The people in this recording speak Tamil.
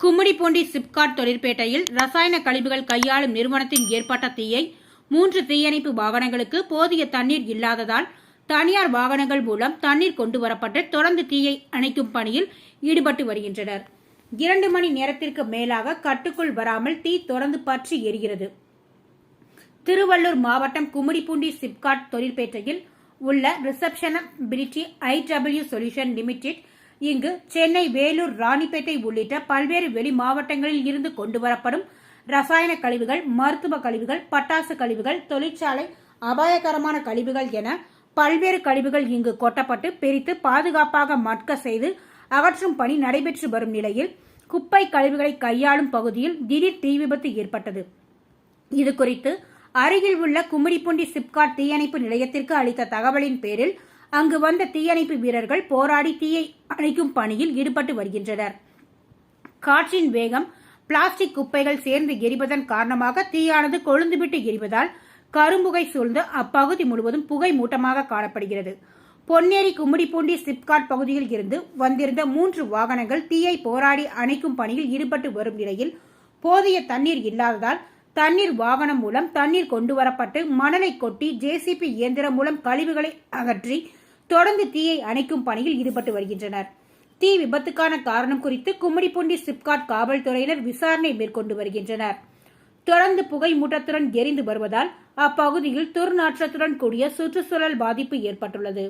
கும்மிடிப்பூண்டி சிப்காட் தொழிற்பேட்டையில் ரசாயன கழிவுகள் கையாளும் நிறுவனத்தின் ஏற்பட்ட தீயை மூன்று தீயணைப்பு வாகனங்களுக்கு போதிய தண்ணீர் இல்லாததால் தனியார் வாகனங்கள் மூலம் தண்ணீர் கொண்டு வரப்பட்டு தொடர்ந்து தீயை அணைக்கும் பணியில் ஈடுபட்டு வருகின்றனர். இரண்டு மணி நேரத்திற்கு மேலாக கட்டுக்குள் வராமல் தீ தொடர்ந்து பற்றி எரிகிறது. திருவள்ளூர் மாவட்டம் கும்மிடிப்பூண்டி சிப்காட் தொழிற்பேட்டையில் உள்ள ரிசப்ஷனபிலிட்டி ஐடபிள்யூ சொல்யூஷன் லிமிடெட் இங்கு சென்னை வேலூர் ராணிப்பேட்டை உள்ளிட்ட பல்வேறு வெளி மாவட்டங்களில் இருந்து கொண்டு வரப்படும் ரசாயன கழிவுகள் மருத்துவ கழிவுகள் பட்டாசு கழிவுகள் தொழிற்சாலை அபாயகரமான கழிவுகள் என பல்வேறு கழிவுகள் இங்கு கொட்டப்பட்டு பிரித்து பாதுகாப்பாக மட்க செய்து அகற்றும் பணி நடைபெற்று வரும் நிலையில் குப்பை கழிவுகளை கையாளும் பகுதியில் திடீர் தீ விபத்து ஏற்பட்டது. இது குறித்து அருகில் உள்ள கும்மிடிப்பூண்டி சிப்காட் தீயணைப்பு நிலையத்திற்கு அளித்த தகவலின் பேரில் அங்கு வந்த தீயணைப்பு வீரர்கள் போராடி தீயை அணைக்கும் பணியில் ஈடுபட்டு வருகின்றனர். காற்றின் வேகம் பிளாஸ்டிக் குப்பைகள் சேர்ந்து எரிவதன் காரணமாக தீயானது கொழுந்துவிட்டு எரிவதால் கரும்புகை சூழ்ந்து அப்பகுதி முழுவதும் புகை மூட்டமாக காணப்படுகிறது. பொன்னேரி கும்மிடிப்பூண்டி சிப்காட் பகுதியில் இருந்து வந்திருந்த மூன்று வாகனங்கள் தீயை போராடி அணைக்கும் பணியில் ஈடுபட்டு வரும் நிலையில் போதிய தண்ணீர் இல்லாததால் தண்ணீர் வாகனம் மூலம் தண்ணீர் கொண்டு வரப்பட்டு மணலை கொட்டி ஜேசிபி இயந்திரம் மூலம் கழிவுகளை அகற்றி தொடர்ந்து தீயை அணைக்கும் பணியில் ஈடுபட்டு வருகின்றனர். தீ விபத்துக்கான காரணம் குறித்து கும்மிடிப்பூண்டி சிப்காட் காவல்துறையினர் விசாரணை மேற்கொண்டு வருகின்றனர். தொடர்ந்து புகை மூட்டத்துடன் எரிந்து வருவதால் அப்பகுதியில் துர்நாற்றத்துடன் கூடிய சுற்றுச்சூழல் பாதிப்பு ஏற்பட்டுள்ளது.